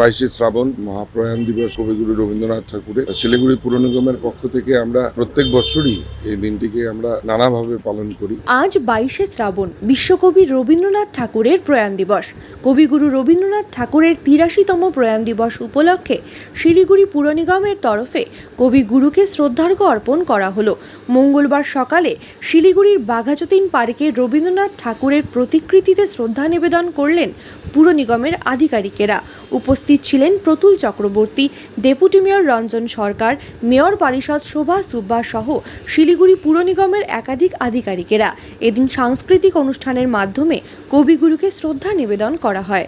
বাইশে শ্রাবণ মহাপ্রয়াণ দিবস কবিগুরু রবীন্দ্রনাথ ঠাকুরের শিলিগুড়ি পুর নিগমের পক্ষ থেকে আমরা প্রত্যেক বছরই এই দিনটিকে আমরা নানাভাবে পালন করি। আজ বাইশে শ্রাবণ বিশ্বকবি রবীন্দ্রনাথ ঠাকুরের প্রয়াণ দিবস। কবিগুরু রবীন্দ্রনাথ ঠাকুরের তিরাশিতম প্রয়াণ দিবস উপলক্ষে শিলিগুড়ি পুর নিগমের তরফে কবিগুরুকে শ্রদ্ধার্ঘ্য অর্পণ করা হলো। মঙ্গলবার সকালে শিলিগুড়ির বাঘাযতীন পার্কে রবীন্দ্রনাথ ঠাকুরের প্রতিকৃতিতে শ্রদ্ধা নিবেদন করলেন পুর নিগমের আধিকারিকেরা। উপস্থিত ছিলেন Pratul Chakraborty, deputy mayor Ranjan Sarkar, mayor পরিষদ শোভা সুব্বা সহ শিলিগুড়ি পুর নিগমের একাধিক আধিকারিকেরা। এদিন সাংস্কৃতিক অনুষ্ঠানের মাধ্যমে কবিগুরুকে শ্রদ্ধা নিবেদন করা হয়।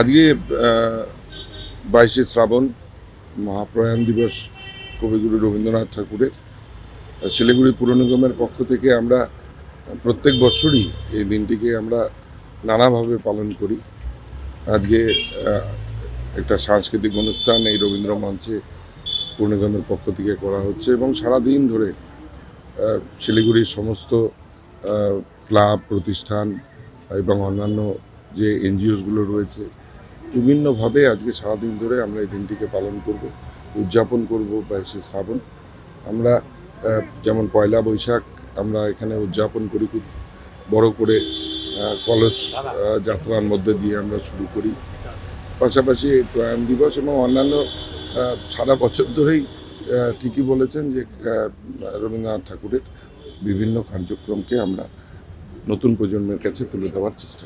আজকে বাইশে শ্রাবণ মহাপ্রয়াণ দিবস কবিগুরু রবীন্দ্রনাথ ঠাকুরের। শিলিগুড়ি পুর নিগমের পক্ষ থেকে আমরা প্রত্যেক বছরই এই দিনটিকে আমরা নানাভাবে পালন করি। আজকে একটা সাংস্কৃতিক অনুষ্ঠান এই রবীন্দ্র মঞ্চে পুর নিগমের পক্ষ থেকে করা হচ্ছে এবং সারা দিন ধরে শিলিগুড়ির সমস্ত ক্লাব, প্রতিষ্ঠান এবং অন্যান্য যে এনজিওসগুলো রয়েছে, বিভিন্নভাবে আজকে সারাদিন ধরে আমরা এই দিনটিকে পালন করব, উদযাপন করব বাইশে শ্রাবণ। আমরা যেমন পয়লা বৈশাখ আমরা এখানে উদযাপন করি খুব বড় করে। আহ, যাত্রার মধ্যে দিয়ে আমরা শুরু করি পাশাপাশি প্রয়াণ দিবস এবং অন্যান্য সারা বছর ধরেই ঠিকই বলেছেন যে রবীন্দ্রনাথ ঠাকুরের বিভিন্ন কার্যক্রমকে আমরা নতুন প্রজন্মের কাছে তুলে দেওয়ার চেষ্টা।